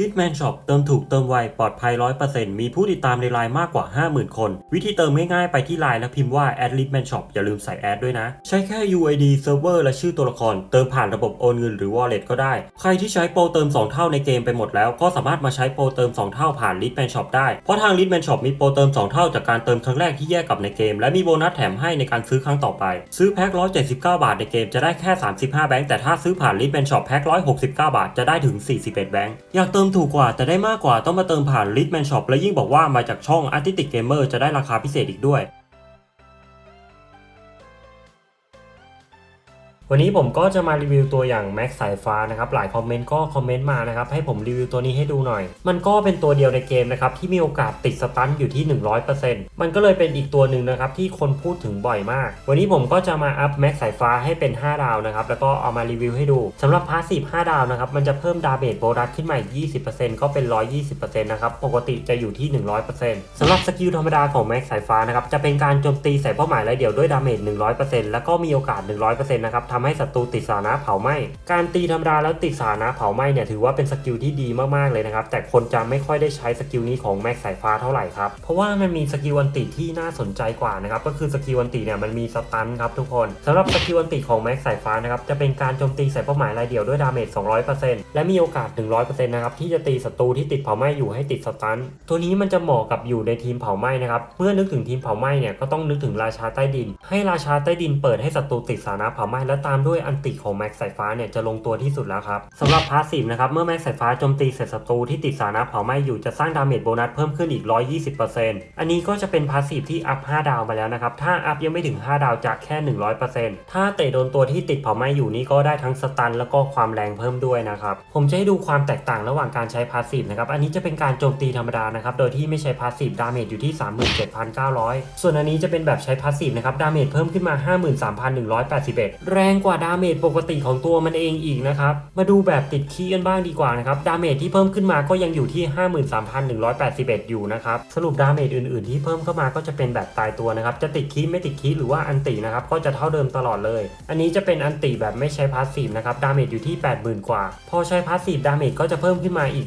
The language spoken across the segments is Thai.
ลิทแมนช็อปเติมถูกเติมไว ปลอดภัย 100%มีผู้ติดตามในไลน์มากกว่า 50,000 คน วิธีเติมง่ายๆ ไปที่ไลน์แล้วพิมพ์ว่า a d l i t m a n shop อย่าลืมใส่แอดด้วยนะ ใช้แค่ UID Server และชื่อตัวละคร เติมผ่านระบบโอนเงินหรือ Wallet ก็ได้ ใครที่ใช้โปรเติม 2 เท่าในเกมไปหมดแล้ว ก็สามารถมาใช้โปรเติม 2 เท่าผ่าน l i t m a n shop ได้ เพราะทาง l i t m a n shop มีโปรเติม 2 เท่าจากการเติมครั้งแรกที่แยกกับในเกม และมีโบนัสแถมให้ในการซื้อครั้งต่อไป ซื้อแพ็ค179 บาทในเกมจะได้แค่ 35 แบงค์แต่ถ้าซื้อผ่าน l i t m a n shop แพ็ค169 บาทจะได้ถึง 41 แบงค์อยากเติมถูกกว่าแต่ได้มากกว่าต้องมาเติมผ่านลิสแมนช็อปและยิ่งบอกว่ามาจากช่อง Artistic Gamer จะได้ราคาพิเศษอีกด้วย วันนี้ผมก็จะมารีวิวตัวอย่าง Max สายฟ้านะครับหลายคอมเมนต์ก็คอมเมนต์มานะครับให้ผมรีวิวตัวนี้ให้ดูหน่อย มันก็เป็นตัวเดียวในเกมนะครับที่มีโอกาสติดสตันอยู่ที่ 100%มันก็เลยเป็นอีกตัวหนึ่งนะครับที่คนพูดถึงบ่อยมาก วันนี้ผมก็จะมาอัพ Max สายฟ้าให้เป็น 5 ดาวนะครับแล้วก็เอามารีวิวให้ดูสำหรับพาสซีฟ5ดาวนะครับมันจะเพิ่มดาเมจโบนัสขึ้นมาอีก20%ก็เป็น 120%นะครับปกติจะอยู่ที่ 100%สำหรับสกิลธรรมดาของ Max สายฟ้านะครับจะเป็นการโจมตีใส่เป้าหมายรายเดี่ยวด้วยดาเมจ100%แล้วก็มีโอกาส 100%นะครับทำให้ศัตรูติดสานะเผาไหม้การตีธรรมดาแล้วติดสานะเผาไหม้เนี่ยถือว่าเป็นสกิลที่ดีมากๆเลยนะครับแต่คนจะไม่ค่อยได้ใช้สกิลนี้ของแม็กสายฟ้าเท่าไหร่ครับเพราะว่ามันมีสกิลอันติที่น่าสนใจกว่านะครับก็คือสกิลอันติเนี่ยมันมีสตันครับทุกคนสำหรับสกิลอันติของแม็กสายฟ้านะครับจะเป็นการโจมตีใส่เป้าหมายรายเดียวด้วยดาเมจ 200%และมีโอกาส 100%นะครับที่จะตีศัตรูที่ติดเผาไหม้อยู่ให้ติดสตันตัวนี้มันจะเหมาะกับอยู่ในทีมเผาไหม้นะครับเมื่อนึกถึงทีมเผาไหม้เนี่ยก็ต้องนึกถึงราชาใต้ดิน ให้ราชาใต้ดินเปิดให้ศัตรูติดสานะเผาไหม้และตามด้วยอันติของแม็กสายฟ้าเนี่ยจะลงตัวที่สุดแล้วครับสำหรับพาสซีฟนะครับเมื่อแม็กสายฟ้าโจมตีเสร็จศัตรูที่ติดสานะเผาไหม้อยู่จะสร้างดาเมจโบนัสเพิ่มขึ้นอีก 120%อันนี้ก็จะเป็นพาสซีฟที่อัพ5ดาวมาแล้วนะครับถ้าอัพยังไม่ถึง 5 ดาวจะแค่ 100%ถ้าเตะโดนตัวที่ติดเผาไหม้อยู่นี่ก็ได้ทั้งสตันแล้วก็ความแรงเพิ่มด้วยนะครับผมจะให้ดูความแตกต่างระหว่างการใช้พาสซีฟนะครับอันนี้จะเป็นการโจมตีธรรมดานะครับโดยที่ไม่ใช้พาสซีฟดาเมจอยู่ที่ 37,900 ส่วนอันนี้จะเป็นแบบใช้พาสซีฟนะครับดาเมจเพิ่มขึ้นมา 53,181 แรงกว่าดาเมจปกติของตัวมันเองอีกนะครับ มาดูแบบติดคีย์กันบ้างดีกว่านะครับ ดาเมจที่เพิ่มขึ้นมาก็ยังอยู่ที่ 53,181 อยู่นะครับ สรุปดาเมจอื่นๆที่เพิ่มเข้ามาก็จะเป็นแบบตายตัวนะครับ จะติดคีย์ไม่ติดคีย์หรือว่าอันตินะครับ ก็จะเท่าเดิมตลอดเลย อันนี้จะเป็นอันติแบบไม่ใช้พาสซีฟนะครับ ดาเมจอยู่ที่ 80,000 กว่า พอใช้พาสซีฟดาเมจก็จะเพิ่มขึ้นมาอีก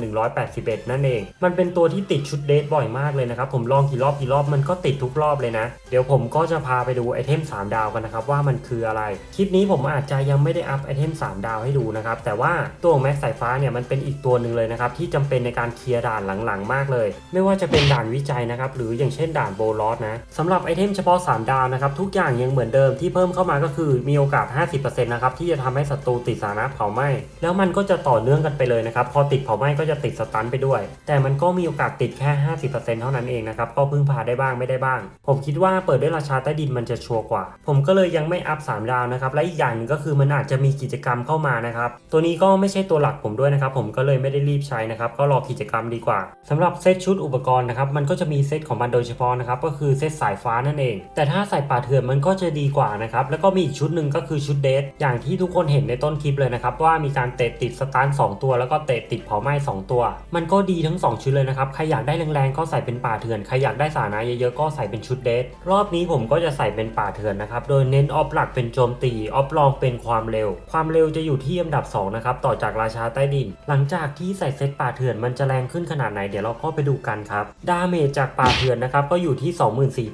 53,181 นั่นเอง มันเป็นตัวที่ติดชุดเดทบ่อยมากเลยนะครับ ผมลองกี่รอบกี่รอบมันก็ติดทุกรอบเลยนะ เดี๋ยวผมก็จะพาไปดูไอเทม 3 ดาวกันนะครับว่ามันคืออะไร คลิปนี้ผมอาจจะยังไม่ได้อัพไอเทม3 ดาวให้ดูนะครับ แต่ว่าตัวของแม็กสายฟ้าเนี่ยมันเป็นอีกตัวหนึ่งเลยนะครับ ที่จำเป็นในการเคลียร์ด่านหลังๆ มากเลย ไม่ว่าจะเป็นด่านวิจัยนะครับ หรืออย่างเช่นด่านโบลอสนะสำหรับไอเทมเฉพาะ 3 ดาวนะครับ ทุกอย่างยังเหมือนเดิมที่เพิ่มเข้ามาก็คือมีโอกาส 50%นะครับที่จะทำให้ศัตรูติดสานะเผาไหม้แล้วมันก็จะต่อเนื่องกันไปเลยนะครับพอติดเผาไหม้ก็จะติดสตันไปด้วย แต่มันก็มีโอกาสติดแค่ 50%เท่านั้นเองนะครับก็พึ่งพาได้บ้างไม่ได้บ้าง ผมคิดว่าเปิดด้วยราชาใต้ดินมันจะชัวร์กว่า ผมก็เลยยังไม่อัพ3ดาวนะครับ และอีกอย่างหนึงก็คือมันอาจจะมีกิจกรรมเข้ามานะครับ ตัวนี้ก็ไม่ใช่ตัวหลักผมด้วยนะครับ ผมก็เลยไม่ได้รีบใช้นะครับ ก็รอกิจกรรมดีกว่าสำหรับเซตชุดอุปกรณ์นะครับ มันก็จะมีเซตของมันโดยเฉพาะนะครับ ก็คือเซตสายฟ้านั่นเอง แต่ถ้าใส่ป่าเถื่อนมันก็จะดีกว่านะครับ แล้วก็มีอีกชุดหนึ่งก็คือชุดเดทอย่างที่ทุกคนเห็นในต้นคลิปเลยนะครับ ว่ามีการเตะติดสตาร์ท2ตัว แล้วก็เตะติดเผาไหม้2ตัว มันก็ดีทั้ง 2 ชุดเลยนะครับ ใครอยากได้แรงๆก็ใส่เป็นป่าเถื่อน ใครอยากได้สานะเยอะๆก็ใส่เป็นชุดเดทรอบนี้ผมก็จะใส่เป็นป่าเถื่อนนะครับ โดยเน้นออฟหลักเป็นโจมตีออฟรองเป็นความเร็ว ความเร็วจะอยู่ที่อันดับ2นะครับต่อจากราชาใต้ดิน หลังจากที่ใส่เซตป่าเถื่อนมันจะแรงขึ้นขนาดไหนเดี๋ยวเราก็ไปดูกันครับดาเมจจากป่าเถื่อนนะครับก็อยู่ที่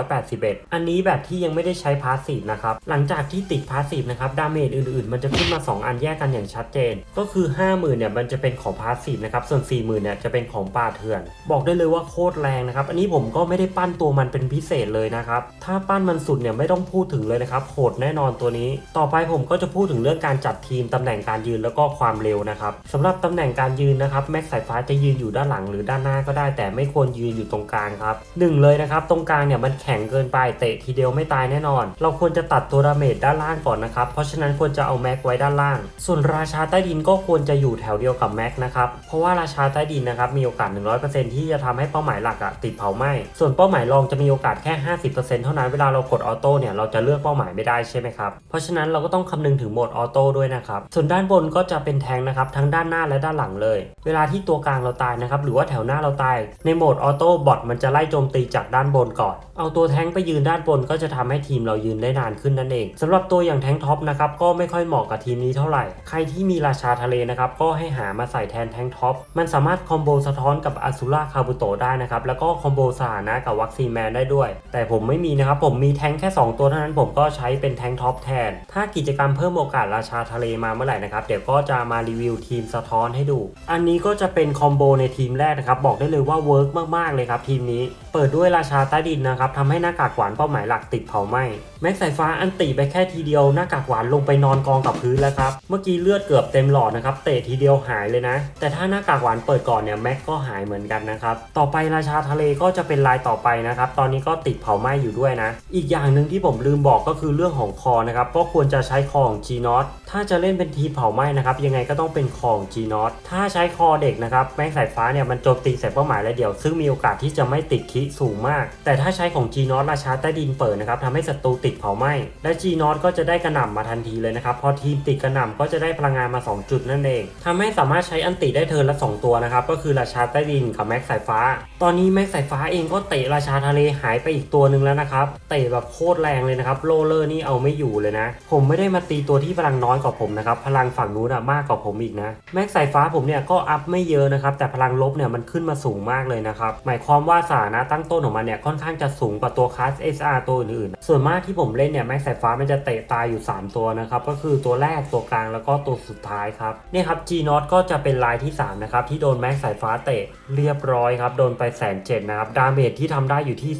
24,481 อันนี้แบบที่ยังไม่ได้ใช้พาสซีฟนะครับหลังจากที่ติดพาสซีฟนะครับดาเมจอื่นๆ มันจะขึ้นมา 2 อันแยกกันอย่างชัดเจน ก็คือ 50,000เนี่ยมันจะเป็นของพาสซีฟนะครับส่วน 40,000เนี่ยจะเป็นของป่าเถื่อน บอกได้เลยว่าโคตรแรงนะครับอันนี้ผมก็ไม่ได้ปั้นตัวมันเป็นพิเศษเลยนะครับถ้าปั้นมันสุดเนี่ยไม่ต้องพูดถึงเลยนะครับโหดแน่นอนตัวนี้ ต่อไปผมก็จะพูดถึงเรื่องการจัดทีมตำแหน่งการยืนแล้วก็ความเร็วนะครับสำหรับตำแหน่งการยืนนะครับแม็กสายฟ้าจะยืนอยู่ด้านหลังหรือด้านหน้าก็ได้ แต่ไม่ควรยืนอยู่ตรงกลางครับหนึ่งเลยนะครับตรงกลางเนี่ยมันแข็งเกินไปเตะทีเดียวไม่ตายแน่นอน เราควรจะตัดตัวดาเมจด้านล่างก่อนนะครับเพราะฉะนั้นควรจะเอาแม็กไว้ด้านล่าง ส่วนราชาใต้ดินก็ควรจะอยู่แถวเดียวกับแม็กนะครับเพราะว่าราชาใต้ดินนะครับมีโอกาส 100%ที่จะทำให้เป้าหมายหลักอะติดเผาไหม้ส่วนเป้าหมายรองจะมีโอกาสแค่ 50%เท่านั้นเวลาเรากดออโต้เนี่ยเราจะเลือกเป้าหมายไม่ได้ได้ใช่ไหมครับ เพราะฉะนั้นเราก็ต้องคำนึงถึงโหมดออโต้ด้วยนะครับ ส่วนด้านบนก็จะเป็นแทงนะครับทั้งด้านหน้าและด้านหลังเลย เวลาที่ตัวกลางเราตายนะครับหรือว่าแถวหน้าเราตาย ในโหมดออโต้บอทมันจะไล่โจมตีจากด้านบนก่อน เอาตัวแทงไปยืนด้านบนก็จะทำให้ทีมเรายืนได้นานขึ้นนั่นเองสำหรับตัวอย่างแทงท็อปนะครับก็ไม่ค่อยเหมาะกับทีมนี้เท่าไหร่ ใครที่มีราชาทะเลนะครับก็ให้หามาใส่แทนแทงท็อป มันสามารถคอมโบสะท้อนกับอ z ูร่าคาบุโตได้นะครับแล้วก็คอมโบสถานะกับวัคซีแมนได้ด้วย แต่ผมไม่มีนะครับผมมีแทงแค่ 2 ตัวเท่านั้นผมก็ใช้เป็นแทงท็อปแทน ถ้ากิจกรรมเพิ่มโอกาสราชาทะเลมาเมื่อไหร่นะครับ เดี๋ยวก็จะมารีวิวทีมสะท้อนให้ดู อันนี้ก็จะเป็นคอมโบในทีมแรกนะครับ บอกได้เลยว่าเวิร์กมากๆเลยครับทีมนี้ เปิดด้วยราชาใต้ดินนะครับทำให้หน้ากากหวานเป้าหมายหลักติดเผาไหม้แม็กสายฟ้าอันติไปแค่ทีเดียวหน้ากากหวานลงไปนอนกองกับพื้นแล้วครับเมื่อกี้เลือดเกือบเต็มหลอดนะครับเตะทีเดียวหายเลยนะ แต่ถ้าหน้ากากหวานเปิดก่อนเนี่ยแม็กก็หายเหมือนกันนะครับต่อไปราชาทะเลก็จะเป็นลายต่อไปนะครับตอนนี้ก็ติดเผาไหม้อยู่ด้วยนะ อีกอย่างหนึ่งที่ผมลืมบอกก็คือเรื่องของคอนะครับก็ควรจะใช้คอของ G n o t ถ้าจะเล่นเป็นทีเผาไหม้นะครับยังไงก็ต้องเป็นคอของ G n o t ถ้าใช้คอเด็กนะครับแม็กสายฟ้าเนี่ยมันโจมตีใส่เป้าหมายและเดียว ซึ่งมีโอกาสที่จะไม่ติดคิสูงมาก แต่ถ้าใช้ของ G n o t ราชาใต้ดินเปิดนะครับทำให้ศัตรูติดเผาไหม้และ G n o t ก็จะได้กระหน่ำมาทันทีเลยนะครับพอทีมติดกระหน่ำก็จะได้พลังงานมา 2 จุดนั่นเองทำให้สามารถใช้อันติได้เทิร์นละ 2 ตัวนะครับก็คือราชาใต้ดินกับแม็กสายฟ้า ตอนนี้แม็กสายฟ้าเองก็เตะราชาทะเลหายไปอีกตัวหนึ่งแล้วนะครับเตะแบบโคตรแรงเลยนะครับโรลเลอร์นี่เอาไม่อยู่เลยนะ ผมไม่ได้มาตีตัวที่พลังน้อยกว่าผมนะครับพลังฝั่งนู้นอะมากกว่าผมอีกนะแม็กสายฟ้าผมเนี่ยก็อัพไม่เยอะนะครับแต่พลังลบเนี่ยมันขึ้นมาสูงมากเลยนะครับหมายความว่าสถานะต้งต้นของมันเนี่ยค่อนข้างจะสูงกว่าตัวคลาส SR ตัวอื่นๆ ส่วนมากที่ผมเล่นเนี่ยแม็กสายฟ้ามันจะเตะตายอยู่ 3 ตัวนะครับก็คือตัวแรกตัวกลางแล้วก็ตัวสุดท้ายครับเนี่ยครับ G n o t ก็จะเป็นลายที่3นะครับที่โดนแม็กสายฟ้าเตะเรียบร้อยครับโดนไปแสนเจ็ดนะครับดาเมจที่ทำได้อยู่ที่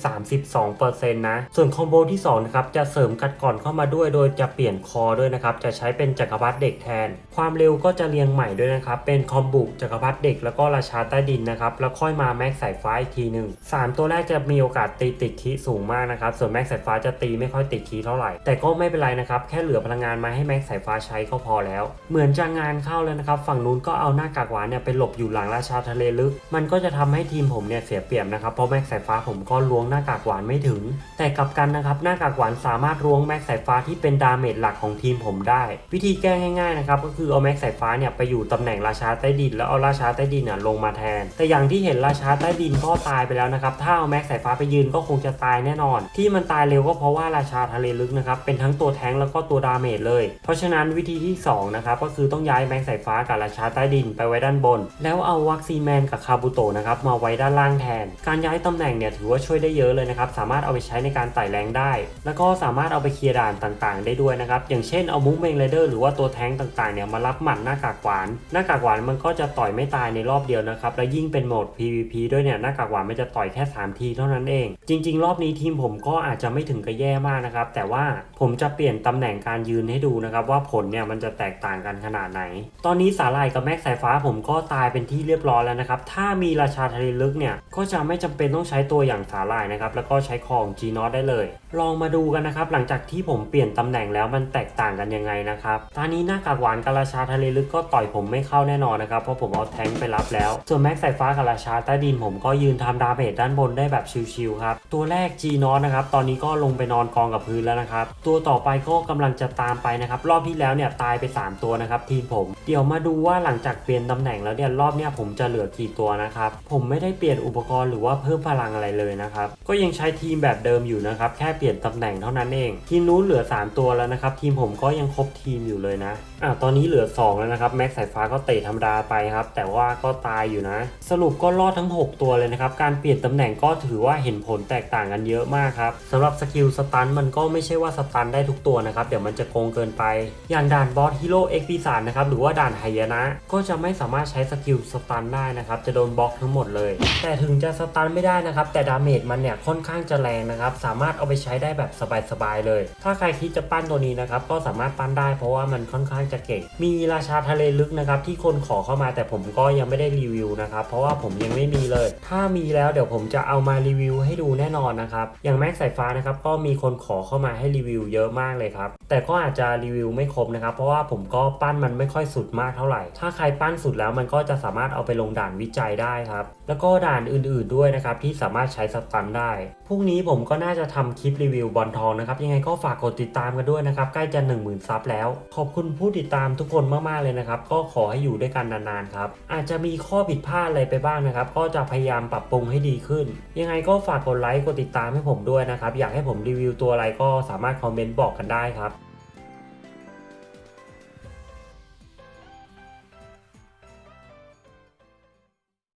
32%นะส่วนคอมโบที่2นะครับจะเสริมกัดก่อนเข้ามาด้วย โดยจะเปลี่ยนคอด้วยนะครับจะใช้เป็นจักรพรรดิเด็กแทน ความเร็วก็จะเรียงใหม่ด้วยนะครับเป็นคอมบุจักรพรรดิเด็กแล้วก็ราชาใต้ดินนะครับแล้วค่อยมาแม็กสายฟ้าอีกทีหนึ่งสามตัวแรกจะมีโอกาสตีติดคีสูงมากนะครับ ส่วนแม็กสายฟ้าจะตีไม่ค่อยติดคีเท่าไหร่ แต่ก็ไม่เป็นไรนะครับ แค่เหลือพลังงานมาให้แม็กสายฟ้าใช้ก็พอแล้ว เหมือนจะงานเข้าแล้วนะครับ ฝั่งนู้นก็เอาหน้ากากหวานเนี่ยไปหลบอยู่หลังราชาทะเลลึก มันก็จะทำให้ทีมผมเนี่ยเสียเปรียบนะครับ เพราะแม็กสายฟ้าผมก็ล้วงหน้ากากหวานไม่ถึง แต่กลับกันนะครับหน้ากากหวานสามารถล้วงแม็กสายฟ้าที่เป็นดาเมจหลักของทีมผมได้ วิธีแก้ง่ายๆนะครับก็คือเอาแม็กสายฟ้าเนี่ยไปอยู่ตำแหน่งราชาใต้ดิน แล้วเอาราชาใต้ดินเนี่ยลงมาแทน แต่อย่างที่เห็นราชาใต้ดินก็ตายไปแล้วนะครับถ้าเอาแม็กสายฟ้าไปยืนก็คงจะตายแน่นอน ที่มันตายเร็วก็เพราะว่าราชาทะเลลึกนะครับเป็นทั้งตัวแทงแล้วก็ตัวดาเมจเลย เพราะฉะนั้นวิธีที่สองนะครับก็คือต้องย้ายแม็กสายฟ้ากับราชาใต้ดินไปไว้ด้านบน แล้วเอาวัคซีแมนกับคาบุโตะนะครับมาไว้ด้านล่างแทน การย้ายตำแหน่งเนี่ยถือว่าช่วยได้เยอะเลยนะครับสามารถเอาไปใช้ในการไต่แรงได้ แล้วก็สามารถเอาไปเคลียร์ด่านต่างๆ ได้ด้วยนะครับอย่างเช่นเอามุกเมงไรเดอร์หรือว่าตัวแทงต่างๆเนี่ยมารับหมัดหน้ากากหวาน หน้ากากหวานมันก็จะต่อยไม่ตายในรอบเดียวนะครับและยิ่งเป็นโหมด PVP ด้วยเนี่ยหน้ากากหวานมันจะต่อยแค่3 ทีเท่านั้นเอง จริง ๆ รอบนี้ทีมผมก็อาจจะไม่ถึงกับแย่มากนะครับ แต่ว่าผมจะเปลี่ยนตำแหน่งการยืนให้ดูนะครับ ว่าผลเนี่ยมันจะแตกต่างกันขนาดไหน ตอนนี้สาลายกับแม็กสายฟ้าผมก็ตายเป็นที่เรียบร้อยแล้วนะครับ ถ้ามีราชาทะเลลึกเนี่ยก็จะไม่จำเป็นต้องใช้ตัวอย่างสาลายนะครับแล้วก็ใช้ของจีนอตได้เลย ลองมาดูกันนะครับ หลังจากที่ผมเปลี่ยนตำแหน่งแล้วมันแตกต่างกันยังไงนะครับตอนนี้หน้ากากหวานกับราชาทะเลลึกก็ต่อยผมไม่เข้าแน่นอนนะครับ เพราะผมเอาแทงไปรับแล้ว ส่วนแม็กสายฟ้ากับราชาใต้ดินผมก็ยืนทำดาเมจด้านบนได้แบบชิวๆครับ ตัวแรก G n o t นะครับ ตอนนี้ก็ลงไปนอนกองกับพื้นแล้วนะครับ ตัวต่อไปก็กำลังจะตามไปนะครับ รอบที่แล้วเนี่ยตายไป 3 ตัวนะครับทีมผม เดี๋ยวมาดูว่าหลังจากเปลี่ยนตำแหน่งแล้วเนี่ยรอบเนี้ยผมจะเหลือกี่ตัวนะครับ ผมไม่ได้เปลี่ยนอุปกรณ์หรือว่าเพิ่มพลังอะไรเลยนะครับ ก็ยังใช้ทีมแบบเดิมอยู่นะครับ แค่เปลี่ยนลี่ยนตำแหน่งเท่านั้นเอง ทีมนู้นเหลือ 3 ตัวแล้วนะครับ ทีมผมก็ยังครบทีมอยู่เลยนะอะตอนนี้เหลือ 2 แล้วนะครับ แม็กสายฟ้าก็เตะธรรมดาไปครับ แต่ว่าก็ตายอยู่นะ สรุปก็รอดทั้ง 6 ตัวเลยนะครับ การเปลี่ยนตำแหน่งก็ถือว่าเห็นผลแตกต่างกันเยอะมากครับสำหรับสกิลสตันมันก็ไม่ใช่ว่าสตันได้ทุกตัวนะครับ เดี๋ยวมันจะโกงเกินไป อย่างด่านบอสฮีโร่เอ็กซ์ปีศาจนะครับ หรือว่าด่านไฮยนะ ก็จะไม่สามารถใช้สกิลสตันได้นะครับ จะโดนบล็อกทั้งหมดเลย แต่ถึงจะสตันไม่ได้นะครับ แต่ดาเมจมันเนี่ยค่อนข้างจะแรงนะครับ สามารถเอาไปใช้ได้แบบสบายๆเลย ถ้าใครคิดจะปั้นตัวนี้นะครับ ก็สามารถปั้นได้เพราะว่ามันค่อนข้างจะเก่ง มีราชาทะเลลึกนะครับที่คนขอเข้ามาแต่ผมก็ยังไม่ได้รีวิวนะครับเพราะว่าผมยังไม่มีเลย ถ้ามีแล้วเดี๋ยวผมจะเอามารีวิวให้ดูแน่นอนนะครับอย่างแม็กสายฟ้านะครับก็มีคนขอเข้ามาให้รีวิวเยอะมากเลยครับแต่ก็อาจจะรีวิวไม่ครบนะครับเพราะว่าผมก็ปั้นมันไม่ค่อยสุดมากเท่าไหร่ ถ้าใครปั้นสุดแล้วมันก็จะสามารถเอาไปลงด่านวิจัยได้ครับแล้วก็ด่านอื่นๆด้วยนะครับที่สามารถใช้สตันได้พรุ่งนี้ผมก็น่าจะทำคลิปรีวิวบอลทองนะครับยังไงก็ฝากกดติดตามกันด้วยนะครับใกล้จะ 1 0,000 ซับแล้ว ขอบคุณผู้ติดตามทุกคนมากๆเลยนะครับ ก็ขอให้อยู่ด้วยกันนานๆครับ อาจจะมีข้อผิดพลาดอะไรไปบ้างนะครับ ก็จะพยายามปรับปรุงให้ดีขึ้น ยังไงก็ฝากกดไลค์กดติดตามให้ผมด้วยนะครับ อยากให้ผมรีวิวตัวอะไรก็สามารถคอมเมนต์บอกกันได้ครับ